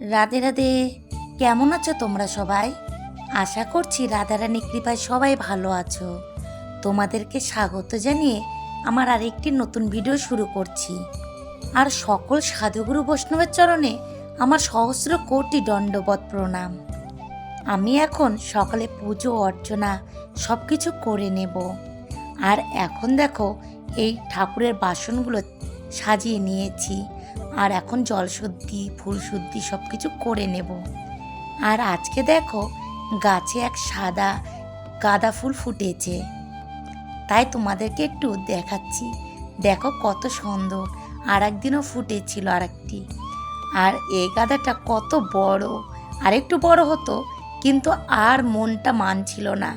রাধে রাধে। কেমন আছো তোমরা সবাই? আশা করছি রাধারানী কৃপায় সবাই ভালো আছো। তোমাদেরকে স্বাগত জানিয়ে আমার আরেকটি নতুন ভিডিও শুরু করছি। আর সকল সাধুগুরু বৈষ্ণবের চরণে আমার সহস্র কোটি দণ্ডবত প্রণাম। আমি এখন সকালে পুজো, অর্চনা সব কিছু করে নেব। আর এখন দেখো, এই ঠাকুরের বাসনগুলো সাজিয়ে নিয়েছি। আর এখন জলশুদ্ধি ফুল শুদ্ধি সব কিছু করে নেব। আর আজকে দেখো, গাছে এক সাদা গাঁদা ফুল ফুটেছে। তাই তোমাদেরকে একটু দেখাচ্ছি। দেখো কত সুন্দর আর একদিনও ফুটেছিল আর একটি আর এই গাঁদাটা কত বড়, আর একটু বড় হতো, কিন্তু আর মনটা মানছিল না।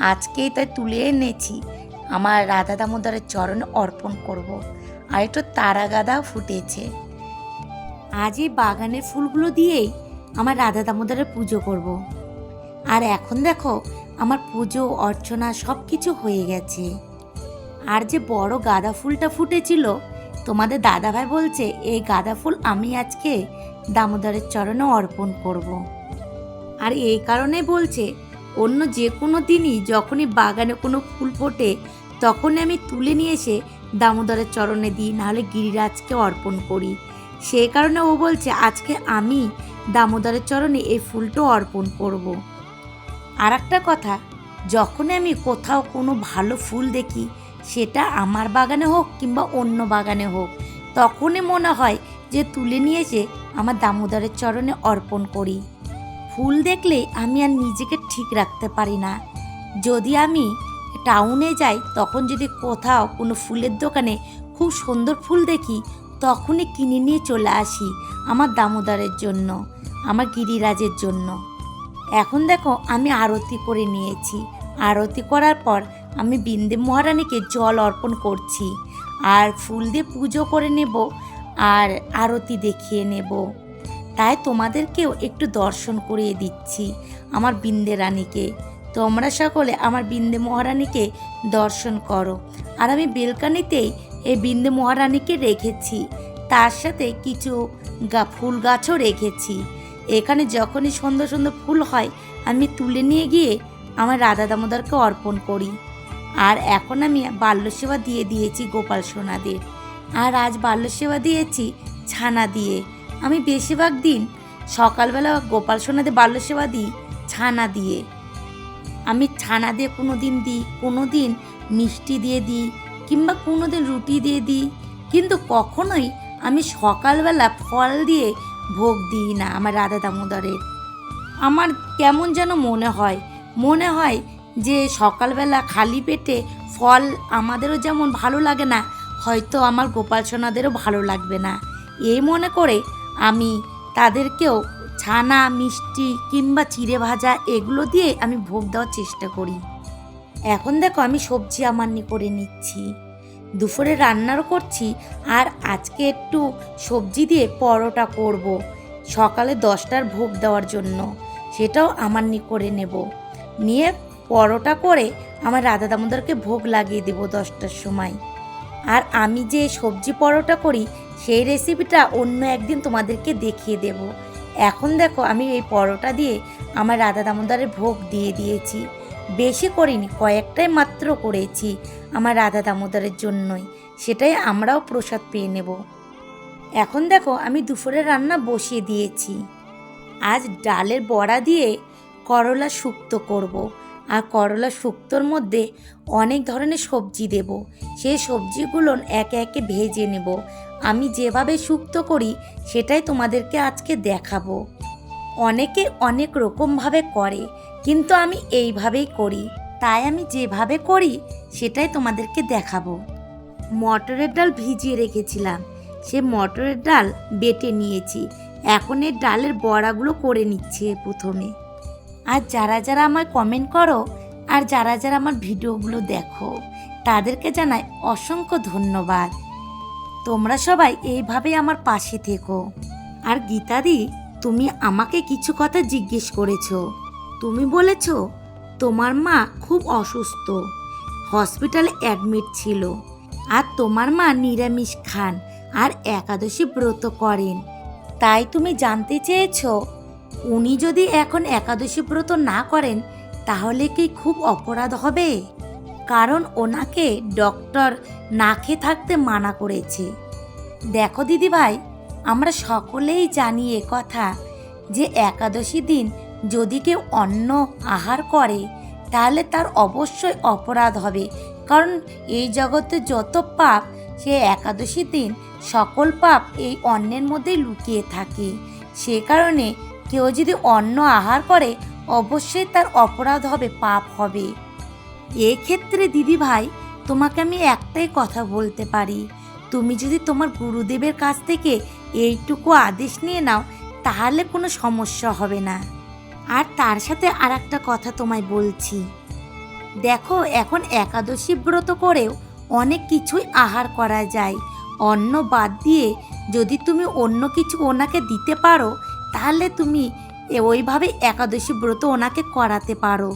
আজকেই তাই তুলে এনেছি। আমার রাধা দামোদরের চরণে অর্পণ করব। আর একটু তারা গাঁদাও ফুটেছে। আজ এই বাগানের ফুলগুলো দিয়েই আমার রাধা দামোদরের পুজো করব। আর এখন দেখো, আমার পুজো, অর্চনা সব কিছু হয়ে গেছে আর যে বড় গাঁদা ফুলটা ফুটেছিল, তোমাদের দাদাভাই বলছে, এই গাঁদা ফুল আমি আজকে দামোদরের চরণে অর্পণ করব। আর এই কারণে বলছে, অন্য যে কোনো দিনই যখনই বাগানে কোনো ফুল ফোটে, তখনই আমি তুলে নিয়ে এসে দামোদরের চরণে দিই, নাহলে গিরিরাজকে অর্পণ করি সেই কারণে ও বলছে, আজকে আমি দামোদরের চরণে এই ফুলটাও অর্পণ করব। আর একটা কথা, যখনই আমি কোথাও কোনো ভালো ফুল দেখি, সেটা আমার বাগানে হোক কিংবা অন্য বাগানে হোক, তখনই মনে হয় যে তুলে নিয়ে এসে আমার দামোদরের চরণে অর্পণ করি ফুল দেখলে আমি আর নিজেকে ঠিক রাখতে পারি না যদি আমি টাউনে যাই, তখন যদি কোথাও কোনো ফুলের দোকানে খুব সুন্দর ফুল দেখি তখনই কিনে নিয়ে চলে আসি আমার দামোদরের জন্য, আমার গিরিরাজের জন্য। এখন দেখো আমি আরতি করে নিয়েছি। আরতি করার পর আমি বিন্দে মহারানীকে জল অর্পণ করছি আর ফুল দিয়ে পুজো করে নেব আর আরতি দেখিয়ে নেব। তাই তোমাদেরকেও একটু দর্শন করিয়ে দিচ্ছি আমার বিন্দে রানীকে। তোমরা সকলে আমার বিন্দে মহারানীকে দর্শন করো। আর আমি বেলকানিতেই এই বিন্দু মহারানীকে রেখেছি। তার সাথে কিছু গা, ফুল গাছও রেখেছি। এখানে যখনই সুন্দর সুন্দর ফুল হয়, আমি তুলে নিয়ে গিয়ে আমার রাধা দামোদরকে অর্পণ করি। আর এখন আমি বাল্যসেবা দিয়ে দিয়েছি গোপাল সোনাদের। আর আজ বাল্যসেবা দিয়েছি ছানা দিয়ে। আমি বেশিরভাগ দিন সকালবেলা গোপাল সোনাদের বাল্যসেবা দিই ছানা দিয়ে। আমি ছানা দিয়ে কোনো দিন দিই কোনো দিন মিষ্টি দিয়ে দিই কিংবা কোনো দিন রুটি দিয়ে দিই। কিন্তু কখনোই আমি সকালবেলা ফল দিয়ে ভোগ দিই না আমার রাধা দামোদরের। আমার কেমন যেন মনে হয় মনে হয় যে সকালবেলা খালি পেটে ফল আমাদেরও যেমন ভালো লাগে না, হয়তো আমার গোপাল সোনাদেরও ভালো লাগবে না। এই মনে করে আমি তাদেরকেও ছানা, মিষ্টি কিংবা চিড়ে ভাজা এগুলো দিয়ে আমি ভোগ দেওয়ার চেষ্টা করি। এখন দেখো আমি সবজি আমান্নি করে নিচ্ছি। দুপুরে রান্নারও করছি আর আজকে একটু সবজি দিয়ে পরোটা করব। সকালে দশটার ভোগ দেওয়ার জন্য সেটাও আমান্নি করে নেব। নিয়ে পরোটা করে আমার রাধা দামোদরকে ভোগ লাগিয়ে দেব দশটার সময়। আর আমি যে সবজি পরোটা করি সেই রেসিপিটা অন্য একদিন তোমাদেরকে দেখিয়ে দেব। এখন দেখো আমি এই পরোটা দিয়ে আমার রাধা দামোদরের ভোগ দিয়ে দিয়েছি। বেশি করিনি, কয়েকটাই মাত্র করেছি আমার রাধা দামোদরের জন্যই। সেটাই আমরাও প্রসাদ পেয়ে নেব। এখন দেখো আমি দুপুরে রান্না বসিয়ে দিয়েছি। আজ ডালের বড়া দিয়ে করলা শুক্তো করব। আর করলা শুক্তোর মধ্যে অনেক ধরনের সবজি দেব। সেই সবজিগুলো একে একে ভেজে নেব। আমি যেভাবে শুক্তো করি, সেটাই তোমাদেরকে আজকে দেখাবো। অনেকে অনেক রকমভাবে করে। কিন্তু আমি এইভাবেই করি, তাই আমি যেভাবে করি সেটাই তোমাদেরকে দেখাবো। মটরের ডাল ভিজিয়ে রেখেছিলাম, সে মটরের ডাল বেটে নিয়েছি। এখন এর ডালের বড়াগুলো করে নিচ্ছে প্রথমে। আর যারা যারা আমায় কমেন্ট করো, আর যারা যারা আমার ভিডিওগুলো দেখো, তাদেরকে জানাই অসংখ্য ধন্যবাদ। তোমরা সবাই এইভাবে আমার পাশে থেকো। আর গীতাদি, তুমি আমাকে কিছু কথা জিজ্ঞেস করেছ। তুমি বলেছ, তোমার মা খুব অসুস্থ। হসপিটালে অ্যাডমিট ছিল। আর তোমার মা নিরামিষ খান আর একাদশী ব্রত করেন। তাই তুমি জানতে চেয়েছো, উনি যদি এখন একাদশী ব্রত না করেন, তাহলে কি খুব অপরাধ হবে? কারণ ওনাকে ডক্টর না খেয়ে থাকতে মানা করেছে। দেখো দিদিভাই, আমরা সকলেই জানি কথা যে একাদশী দিন যদি কেউ অন্ন আহার করে, তাহলে তার অবশ্যই অপরাধ হবে। কারণ এই জগতে যত পাপ, সে একাদশী দিন সকল পাপ এই অন্নের মধ্যেই লুকিয়ে থাকে। সে কারণে কেউ যদি অন্ন আহার করে, অবশ্যই তার অপরাধ হবে, পাপ হবে। এক্ষেত্রে দিদি ভাই, তোমাকে আমি একটাই কথা বলতে পারি। তুমি যদি তোমার গুরুদেবের কাছ থেকে এইটুকু আদেশ নিয়ে নাও, তাহলে কোনো সমস্যা হবে না। আর তার সাথে আর একটা কথা তোমায় বলছি। দেখো, এখন একাদশী ব্রত করেও অনেক কিছুই আহার করা যায়। অন্ন বাদ দিয়ে যদি তুমি অন্য কিছু ওনাকে দিতে পারো, তাহলে তুমি ওইভাবে একাদশী ব্রত ওনাকে করাতে পারো।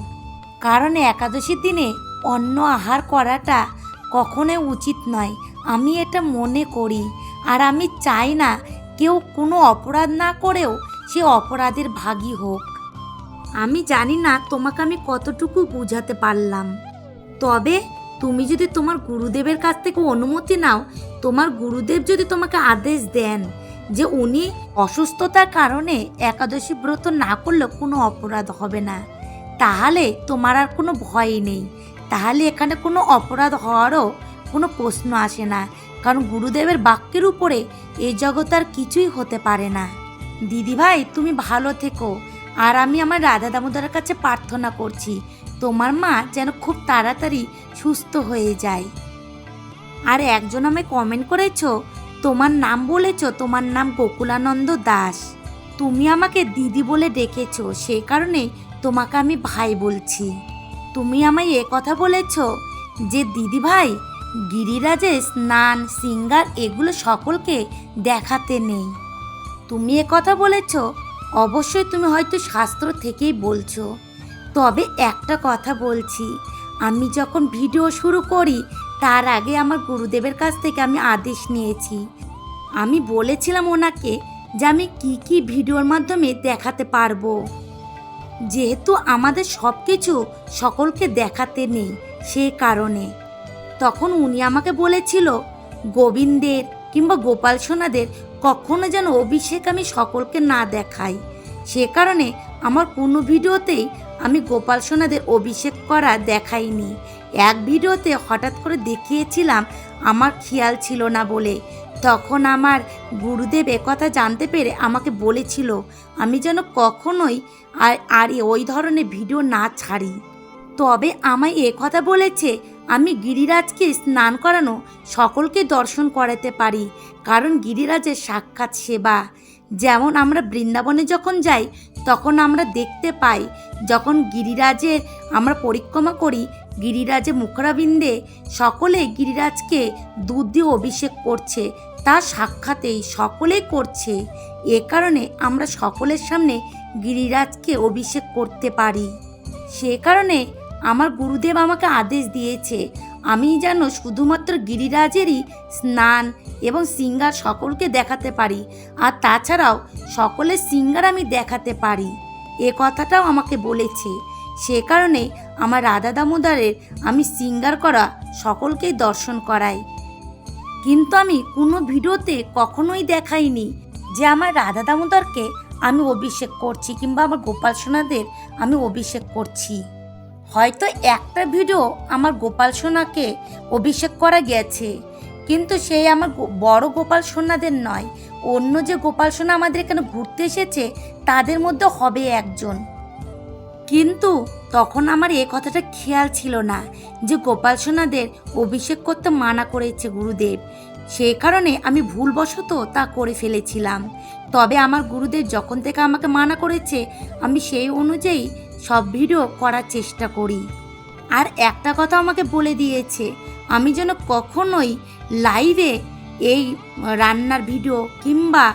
কারণ একাদশীর দিনে অন্ন আহার করাটা কখনোই উচিত নয়। আমি এটা মনে করি। আর আমি চাই না কেউ কোনো অপরাধ না করেও সে অপরাধের ভাগী হোক। আমি জানি না তোমাকে আমি কতটুকু বোঝাতে পারলাম। তবে তুমি যদি তোমার গুরুদেবের কাছ থেকে অনুমতি নাও, তোমার গুরুদেব যদি তোমাকে আদেশ দেন যে উনি অসুস্থতার কারণে একাদশী ব্রত না করলে কোনো অপরাধ হবে না, তাহলে তোমার আর কোনো ভয় নেই। তাহলে এখানে কোনো অপরাধ হওয়ারও কোনো প্রশ্ন আসে না, কারণ গুরুদেবের বাক্যের উপরে এই জগৎ আর কিছুই হতে পারে না। দিদিভাই, তুমি ভালো থেকো। আর আমি আমার রাধা দামোদরের কাছে প্রার্থনা করছি, তোমার মা যেন খুব তাড়াতাড়ি সুস্থ হয়ে যায়। আর একজন আমায় কমেন্ট করেছ, তোমার নাম বলেছ, তোমার নাম গোকুলানন্দ দাস। তুমি আমাকে দিদি বলে ডেকেছো, সে কারণে তোমাকে আমি ভাই বলছি। তুমি আমায় এ কথা বলেছ যে, দিদি ভাই গিরিরাজে স্নান, সিঙ্গার এগুলো সকলকে দেখাতে নেই। তুমি এ কথা বলেছ অবশ্যই তুমি হয়তো শাস্ত্র থেকেই বলছো। তবে একটা কথা বলছি, আমি যখন ভিডিও শুরু করি, তার আগে আমার গুরুদেবের কাছ থেকে আমি আদেশ নিয়েছি। আমি বলেছিলাম ওনাকে যে আমি কি কি ভিডিওর মাধ্যমে দেখাতে পারব। যেহেতু আমাদের সব কিছু সকলকে দেখাতে নেই সে কারণে। তখন উনি আমাকে বলেছিল, গোবিন্দের কিংবা গোপাল সোনাদের কখনো যেন অভিষেক আমি সকলকে না দেখাই। সে কারণে আমার কোনো ভিডিওতেই আমি গোপাল সোনাদের অভিষেক করা দেখাইনি। এক ভিডিওতে হঠাৎ করে দেখিয়েছিলাম, আমার খেয়াল ছিল না বলে। তখন আমার গুরুদেব একথা জানতে পেরে আমাকে বলেছিল, আমি যেন কখনোই আর আর ওই ধরনের ভিডিও না ছাড়ি। তবে আমায় কথা বলেছে আমি গিরিরাজকে স্নান করানো সকলকে দর্শন করাতে পারি, কারণ গিরিরাজের সাক্ষাৎ সেবা। যেমন আমরা বৃন্দাবনে যখন যাই, তখন আমরা দেখতে পাই, যখন গিরিরাজের আমরা পরিক্রমা করি গিরিরাজে মুখরাবিন্দে সকলে গিরিরাজকে দুধ দিয়ে অভিষেক করছে তা সাক্ষাতেই সকলেই করছে। এ কারণে আমরা সকলের সামনে গিরিরাজকে অভিষেক করতে পারি। সে কারণে আমার গুরুদেব আমাকে আদেশ দিয়েছে আমি যেন শুধুমাত্র গিরিরাজেরই স্নান এবং সিঙ্গার সকলকে দেখাতে পারি, আর তাছাড়াও সকলের সিঙ্গার আমি দেখাতে পারি। এ কথাটাও আমাকে বলেছে। সে কারণে আমার রাধা দামোদরের আমি সিঙ্গার করা সকলকেই দর্শন করাই। কিন্তু আমি কোনো ভিডিওতে কখনোই দেখাইনি যে আমার রাধা দামোদরকে আমি অভিষেক করছি কিংবা আমার গোপাল সোনাদের আমি অভিষেক করছি। হয়তো একটা ভিডিও আমার গোপাল সোনাকে অভিষেক করা গেছে কিন্তু সেই আমার বড় গোপাল সোনাদের নয়। অন্য যে গোপাল সোনা আমাদের এখানে ঘুরতে এসেছে, তাদের মধ্যে হবে একজন। কিন্তু তখন আমার এ কথাটা খেয়াল ছিল না যে গোপাল সোনাদের অভিষেক করতে মানা করেছে গুরুদেব। সেই কারণে আমি ভুলবশত তা করে ফেলেছিলাম। তবে আমার গুরুদেব যখন থেকে আমাকে মানা করেছে, আমি সেই অনুযায়ী সব ভিডিও করার চেষ্টা করি। আর একটা কথা আমাকে বলে দিয়েছে, আমি যেন কখনোই লাইভে এই রান্নার ভিডিও কিংবা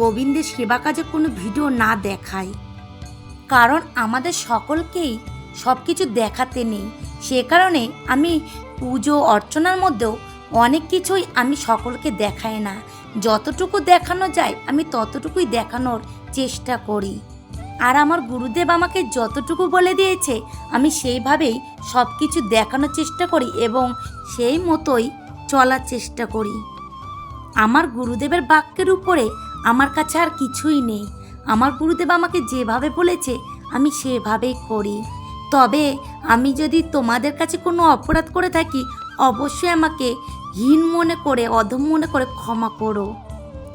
গোবিন্দের সেবা কাজে কোনো ভিডিও না দেখাই। কারণ আমাদের সকলকেই সব কিছু দেখাতে নেই। সে কারণে আমি পুজো, অর্চনার মধ্যেও অনেক কিছুই আমি সকলকে দেখাই না। যতটুকু দেখানো যায়, আমি ততটুকুই দেখানোর চেষ্টা করি। আর আমার গুরুদেব আমাকে যতটুকু বলে দিয়েছে, আমি সেইভাবেই সব কিছু দেখানোর চেষ্টা করি এবং সেই মতোই চলার চেষ্টা করি। আমার গুরুদেবের বাক্যের উপরে আমার কাছে আর কিছুই নেই। আমার গুরুদেব আমাকে যেভাবে বলেছে, আমি সেভাবেই করি। তবে আমি যদি তোমাদের কাছে কোনো অপরাধ করে থাকি, অবশ্যই আমাকে হীন মনে করে, অধম মনে করে ক্ষমা করো।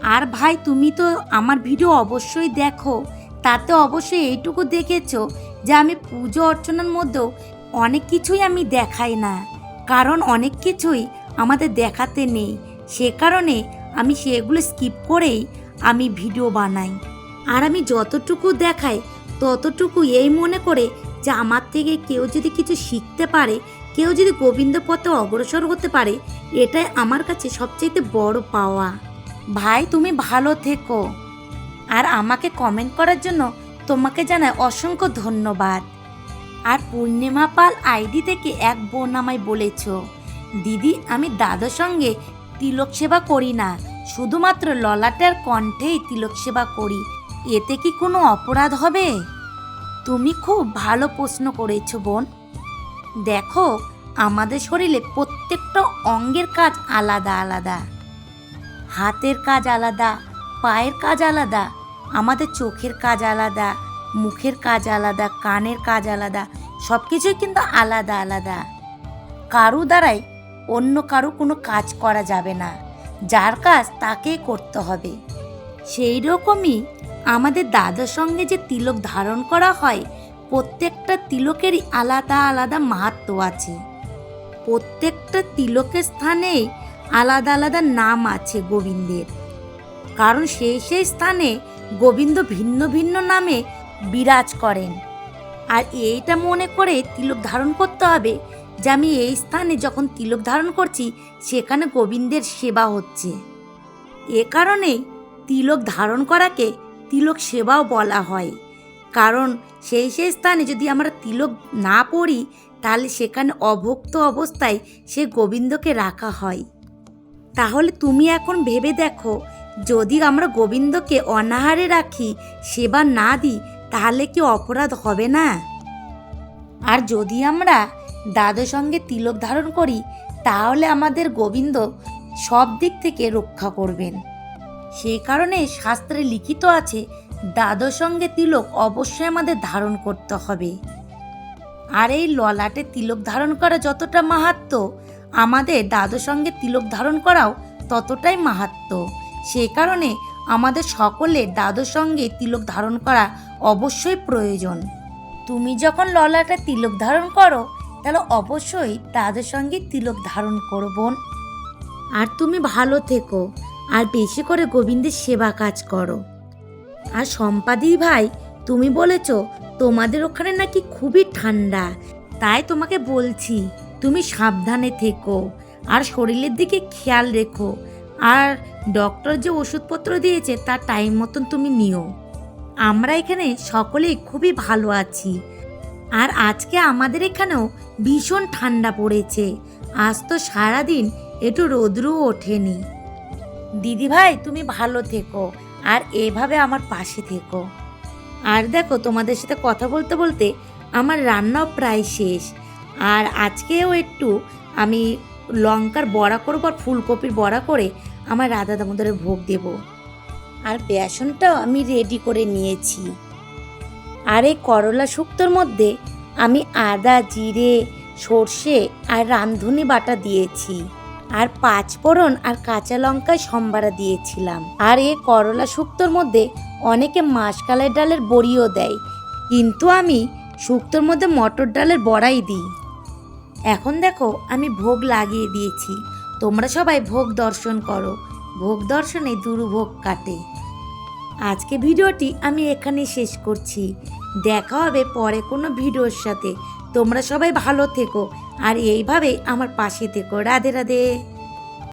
আর ভাই, তুমি তো আমার ভিডিও অবশ্যই দেখো। তাতে অবশ্যই এইটুকু দেখেছ যে আমি পুজো অর্চনার মধ্যেও অনেক কিছুই আমি দেখাই না। কারণ অনেক কিছুই আমাদের দেখাতে নেই। সে কারণে আমি সেগুলো স্কিপ করেই আমি ভিডিও বানাই। আর আমি যতটুকু দেখাই ততটুকু এই মনে করে যে আমার থেকে কেউ যদি কিছু শিখতে পারে, কেউ যদি গোবিন্দ পথে অগ্রসর হতে পারে, এটাই আমার কাছে সবচেয়ে বড় পাওয়া। ভাই, তুমি ভালো থেকো। আর আমাকে কমেন্ট করার জন্য তোমাকে জানায় অসংখ্য ধন্যবাদ। আর পূর্ণিমা পাল আইডি থেকে এক বোন আমায় বলেছ, দিদি, আমি দাদার সঙ্গে তিলক সেবা করি না, শুধুমাত্র ললাটার কণ্ঠেই তিলক সেবা করি, এতে কি কোনো অপরাধ হবে? তুমি খুব ভালো প্রশ্ন করেছ বোন। দেখো, আমাদের শরীরে প্রত্যেকটা অঙ্গের কাজ আলাদা আলাদা। হাতের কাজ আলাদা, পায়ের কাজ আলাদা আমাদের চোখের কাজ আলাদা, মুখের কাজ আলাদা, কানের কাজ আলাদা সব কিছুই কিন্তু আলাদা আলাদা। কারু দ্বারাই অন্য কারও কোনো কাজ করা যাবে না। যার কাজ তাকেই করতে হবে। সেই রকমই আমাদের দাদার সঙ্গে যে তিলক ধারণ করা হয়, প্রত্যেকটা তিলকেরই আলাদা আলাদা মাহাত্ম আছে। প্রত্যেকটা তিলকের স্থানেই আলাদা আলাদা নাম আছে গোবিন্দের। কারণ সেই সেই স্থানে গোবিন্দ ভিন্ন ভিন্ন নামে বিরাজ করেন। আর এইটা মনে করে তিলক ধারণ করতে হবে যে আমি এই স্থানে যখন তিলক ধারণ করছি, সেখানে গোবিন্দের সেবা হচ্ছে। এ কারণেই তিলক ধারণ করাকে তিলক সেবাও বলা হয়। কারণ সেই সেই স্থানে যদি আমরা তিলক না পড়ি, তাহলে সেখানে অভুক্ত অবস্থায় সে গোবিন্দকে রাখা হয়। তাহলে তুমি এখন ভেবে দেখো যদি আমরা গোবিন্দকে অনাহারে রাখি, সেবা না দিই, তাহলে কি অপরাধ হবে না? আর যদি আমরা দাদুর সঙ্গে তিলক ধারণ করি, তাহলে আমাদের গোবিন্দ সব দিক থেকে রক্ষা করবেন। সেই কারণে শাস্ত্রে লিখিত আছে দাদুর সঙ্গে তিলক অবশ্যই আমাদের ধারণ করতে হবে। আর এই ললাটে তিলক ধারণ করা যতটা মাহাত্ম আমাদের দাদুর সঙ্গে তিলক ধারণ করাও ততটাই মাহাত্ম সেই কারণে আমাদের সকলের দাদুর সঙ্গে তিলক ধারণ করা অবশ্যই প্রয়োজন। তুমি যখন ললাটা তিলক ধারণ করো, তাহলে অবশ্যই দাদুর সঙ্গে তিলক ধারণ করো আর তুমি ভালো থেকো, আর বেশি করে গোবিন্দের সেবা কাজ করো। আর সম্পাদি ভাই, তুমি বলেছ তোমাদের ওখানে নাকি খুবই ঠান্ডা, তাই তোমাকে বলছি, তুমি সাবধানে থেকো, আর শরীরের দিকে খেয়াল রেখো আর ডক্টর যে ওষুধপত্র দিয়েছে, তার টাইম মতন তুমি নিও। আমরা এখানে সকলেই খুবই ভালো আছি। আর আজকে আমাদের এখানেও ভীষণ ঠান্ডা পড়েছে। আজ তো সারাদিন একটু রোদ্রু ওঠেনি। দিদি ভাই, তুমি ভালো থেকো আর এভাবে আমার পাশে থেকো। আর দেখো, তোমাদের সাথে কথা বলতে বলতে আমার রান্নাও প্রায় শেষ। আর আজকেও একটু আমি লঙ্কার বড়া করব আর ফুলকপির বড়া করে আমার রাধা দামোদরের ভোগ দেব। আর বেসনটাও আমি রেডি করে নিয়েছি। আর এই করলা শুক্তোর মধ্যে আমি আদা, জিরে, সর্ষে আর রাঁধুনি বাটা দিয়েছি। আর পাঁচ ফোড়ন আর কাঁচা লঙ্কায় সম্বারা দিয়েছিলাম। আর এই করলা শুক্তোর মধ্যে অনেকে মাসকালের ডালের বড়িও দেয়। কিন্তু আমি শুক্তোর মধ্যে মটর ডালের বড়াই দিই। এখন দেখো আমি ভোগ লাগিয়ে দিয়েছি। তোমরা সবাই ভোগ দর্শন করো। ভোগ দর্শনে দুর্ভোগ কাটে। আজকে ভিডিওটি আমি এখানে শেষ করছি। দেখা হবে পরে কোনো ভিডিওর সাথে। তোমরা সবাই ভালো থেকো। আর এইভাবেই আমার পাশে থেকো। রাধে রাধে।